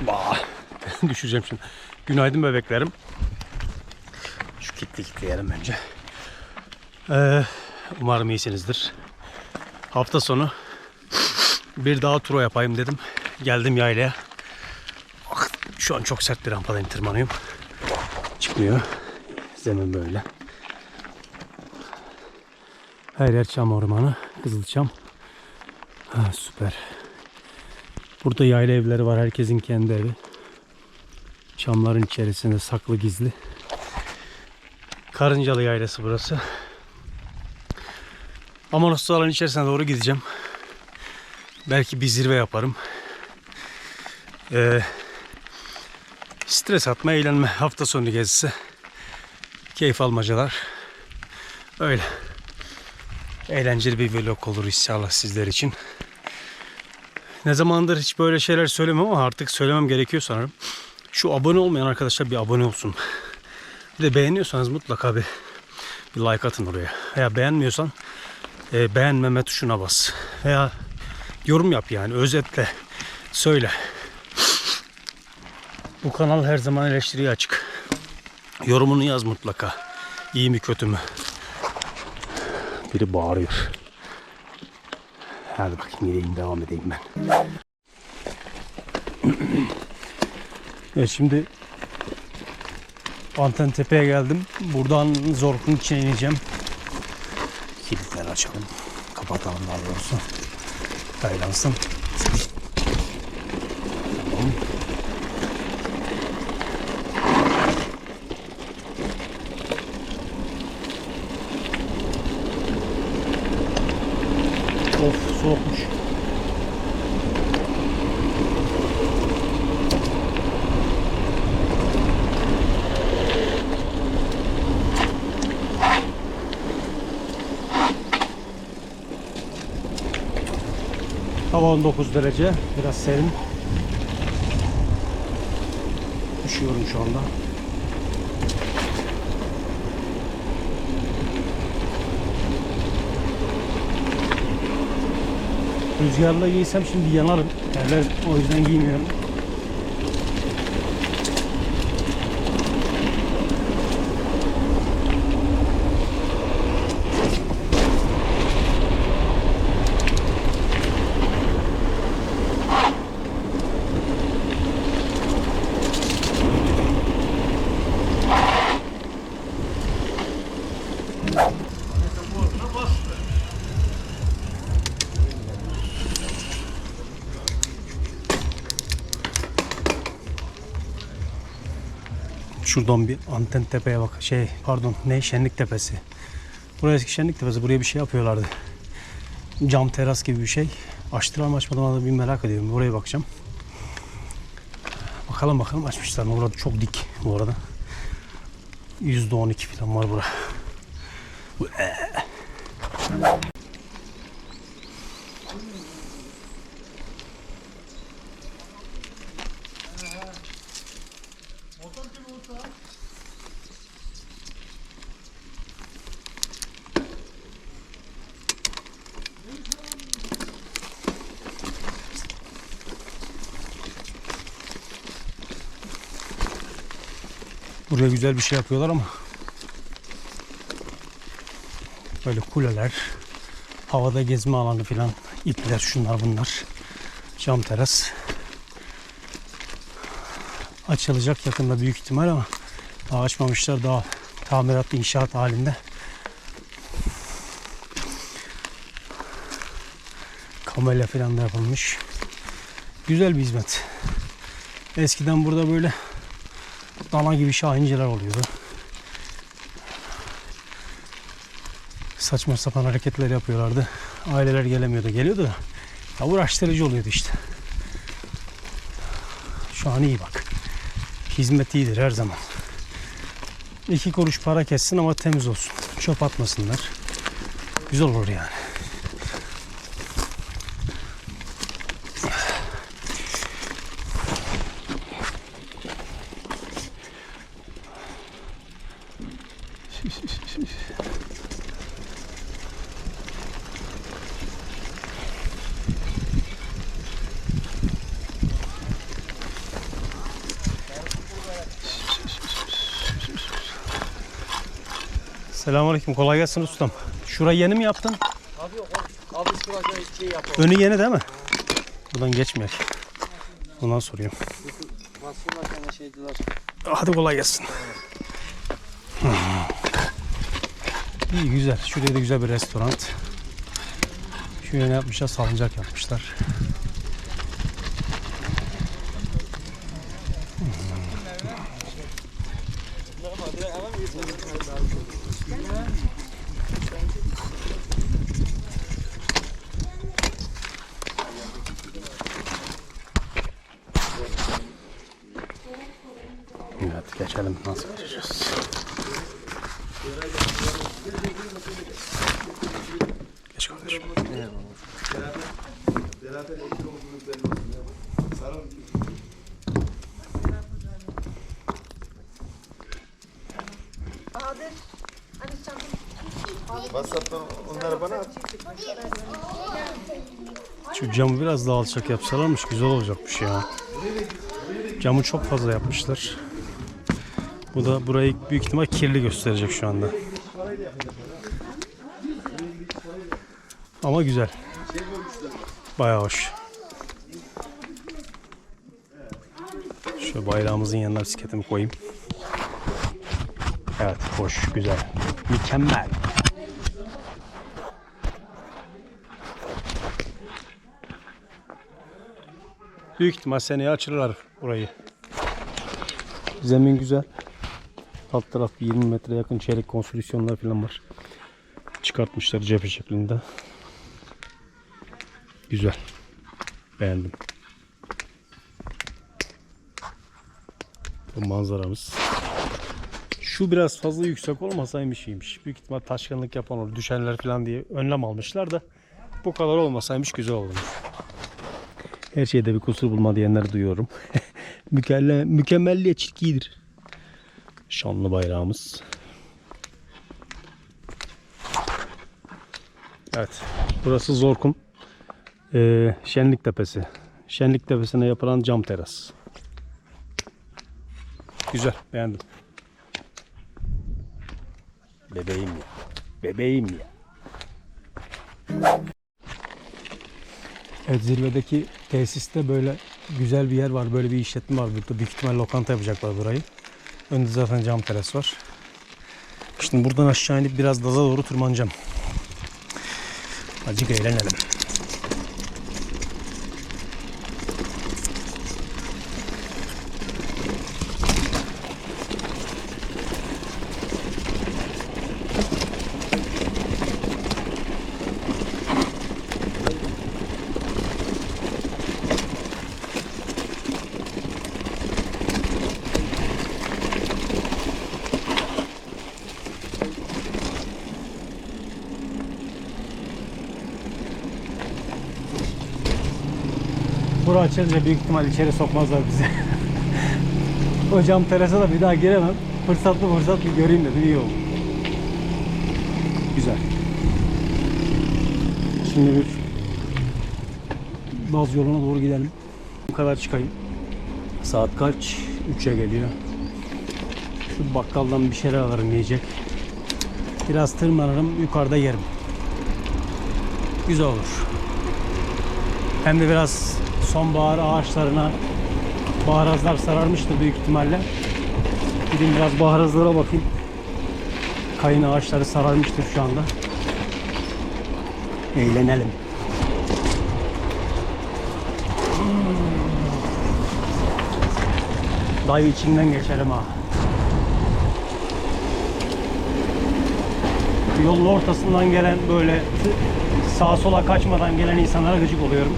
Bah. Düşeceğim şimdi. Günaydın bebeklerim. Şu kitli kitleyelim önce. Ee, umarım iyisinizdir. Hafta sonu bir daha tura yapayım dedim. Geldim yaylaya. Ah, Şu an çok sert bir rampadayım tırmanıyorum. Çıkmıyor. Zemin böyle. Her yer çam ormanı. Kızılçam. Ha, süper. Burada yayla evleri var. Herkesin kendi evi. Çamların içerisinde saklı gizli. Karıncalı yaylası burası. Amanos Dağı'nın içerisine doğru gideceğim. Belki bir zirve yaparım. Ee, stres atma, eğlenme hafta sonu gezisi. Keyif almacalar. Öyle. Eğlenceli bir vlog olur inşallah sizler için. Ne zamandır hiç böyle şeyler söylemem ama artık söylemem gerekiyor sanırım. Şu abone olmayan arkadaşlar bir abone olsun. Bir de beğeniyorsanız mutlaka bir, bir like atın oraya. Veya beğenmiyorsan e, beğenmeme tuşuna bas. Veya yorum yap yani özetle söyle. Bu kanal her zaman eleştiriye açık. Yorumunu yaz mutlaka. İyi mi kötü mü? Biri bağırıyor. Hadi bakayım gideyim devam edeyim ben. evet şimdi Anten Tepe'ye geldim. Buradan Zork'un içine ineceğim. Kilitleri açalım. Kapatalım daha doğrusu. Kaylansın. Tamam. Hava 19 derece. Biraz serin. Üşüyorum şu anda. Rüzgarla giysem şimdi yanarım. Terler o yüzden giymiyorum. Şuradan bir anten tepeye bak. Şey pardon ne Şenlik Tepesi. Burası eski Şenlik Tepesi. Buraya bir şey yapıyorlardı. Cam teras gibi bir şey. Açtılar mı açmadılar mı da bir merak ediyorum. Buraya bakacağım. Bakalım bakalım açmışlar mı? Burada çok dik bu arada. %12 falan var bura. Buraya güzel bir şey yapıyorlar ama böyle kuleler, havada gezme alanı filan, ipler şunlar bunlar. Cam teras. Açılacak yakında büyük ihtimal ama daha açmamışlar daha tamirat inşaat halinde. Kamelya filan da yapılmış. Güzel bir hizmet. Eskiden burada böyle dana gibi şahinceler oluyordu. Saçma sapan hareketler yapıyorlardı. Aileler gelemiyordu. Geliyordu da ya uğraştırıcı oluyordu işte. Şu an iyi bak. Hizmet iyidir her zaman. İki kuruş para kessin ama temiz olsun. Çöp atmasınlar. Güzel olur yani. Selamünaleyküm. Kolay gelsin ustam. Şurayı yeni mi yaptın? Abi yok. Abi şurada şey yapalım. Önü yeni değil mi? Buradan geçmeyek. Ondan soruyorum. Basınlar sana şeydiler. Hadi kolay gelsin. İyi güzel. Şuraya da güzel bir restoran. Şuraya ne yapmışlar? Salıncak yapmışlar. Evet geçelim. Nasıl geçeceğiz? Geç kardeşim. WhatsApp'tan onları bana at. Şu camı biraz daha alçak yapsalarmış güzel olacakmış ya. Camı çok fazla yapmışlar. Bu da burayı büyük ihtimal kirli gösterecek şu anda. Ama güzel. Bayağı hoş. Şu bayrağımızın yanına bisikletimi koyayım. Evet, hoş, güzel. Mükemmel. Büyük ihtimal seneye açılırlar burayı. Zemin güzel. Alt taraf 20 metre yakın çelik konstrüksiyonlar falan var. Çıkartmışlar cephe şeklinde. Güzel. Beğendim. Bu manzaramız. Şu biraz fazla yüksek olmasaymış iyiymiş. Büyük ihtimal taşkınlık yapan olur. Düşenler falan diye önlem almışlar da bu kadar olmasaymış güzel olurmuş. Her şeyde bir kusur bulma diyenleri duyuyorum. Mükemmel, mükemmelliyetçilik iyidir. Şanlı bayrağımız. Evet. Burası Zorkun. Ee, Şenlik Tepesi. Şenlik Tepesi'ne yapılan cam teras. Güzel. Beğendim. Bebeğim ya. Bebeğim ya. Evet zirvedeki tesiste böyle güzel bir yer var. Böyle bir işletme var. Burada büyük ihtimal lokanta yapacaklar burayı. Önde zaten cam teras var. Şimdi buradan aşağı inip biraz daza doğru tırmanacağım. Acık eğlenelim. Bura açılınca büyük ihtimal içeri sokmazlar bizi. o cam terasa da bir daha giremem. Fırsatlı fırsat bir göreyim dedim iyi oldu. Güzel. Şimdi bir Baz yoluna doğru gidelim. Bu kadar çıkayım. Saat kaç? 3'e geliyor. Şu bakkaldan bir şeyler alırım yiyecek. Biraz tırmanırım yukarıda yerim. Güzel olur. Hem de biraz sonbahar ağaçlarına baharazlar sararmıştır büyük ihtimalle. Gidin biraz baharazlara bakayım. Kayın ağaçları sararmıştır şu anda. Eğlenelim. Dayı içinden geçelim ha. Yolun ortasından gelen böyle sağa sola kaçmadan gelen insanlara gıcık oluyorum.